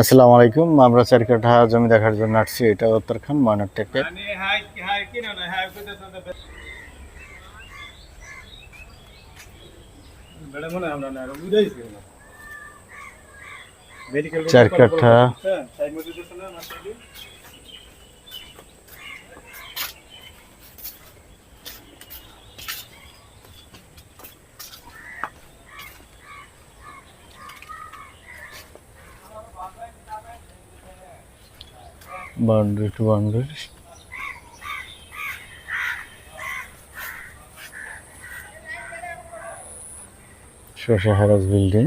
আসসালামু আলাইকুম আমরা চার কাঠা জমি দেখার জন্য আসছি। এটা উত্তরখান ময়নার টেকে চার কাঠা টু বাউন্ডারি। শশা হ্যারাস বিল্ডিং।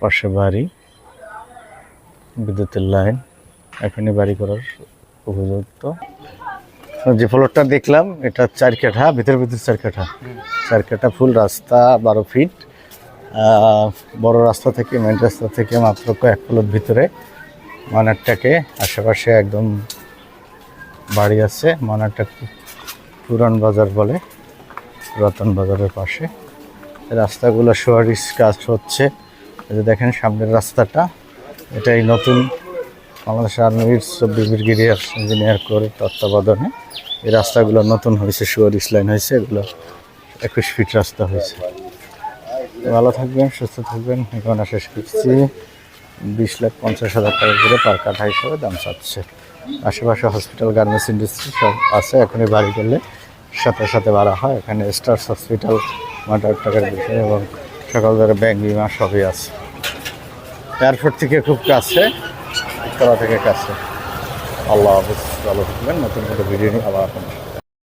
পাশে বাড়ি। বিদ্যুতের লাইন। এখানে বাড়ি করার উপযুক্ত। যে ফ্লোরটা দেখলাম, এটা চার কাঠা, ভিতরে ভিতরে চার কাঠা। চার কাঠা ফুল রাস্তা বারো ফিট বড় রাস্তা থেকে মেন রাস্তা থেকে মাত্র কয়েক ফ্লোর ভিতরে মানারটাকে। আশেপাশে একদম বাড়ি আছে, মানারটা পুরান বাজার বলে রতন বাজারের পাশে। রাস্তাগুলো সুয়ারিশ কাজ হচ্ছে। দেখেন সামনের রাস্তাটা, এটাই নতুন বাংলাদেশ আর্মির চব্বিশ ব্রিগেডিয়ার ইঞ্জিনিয়ার করে তত্ত্বাবধানে এই রাস্তাগুলো নতুন হয়েছে সুয়ারিশ লাইন হয়েছে, এগুলো একুশ ফিট রাস্তা হয়েছে। ভালো থাকবেন, সুস্থ থাকবেন, এখন শেষ করছি। বিশ লাখ পঞ্চাশ হাজার টাকা করে পার কাঠা হিসাবে দাম চাচ্ছে। আশেপাশে হসপিটাল গার্মেন্টস ইন্ডাস্ট্রি সব আছে, এখনই বাড়ি করলে সাথে সাথে বাড়া হয়। এখানে স্টার্স হসপিটাল মাটার টাকার বিষয় এবং সকাল ধরে ব্যাংক বিমা সবই আছে। এয়ারপোর্ট থেকে খুব কাছে। উত্তরা থেকে কাছে। আল্লাহ হাফিজ। ভালো থাকবেন। নতুন করে ভিডিও নিয়ে আবার আপনার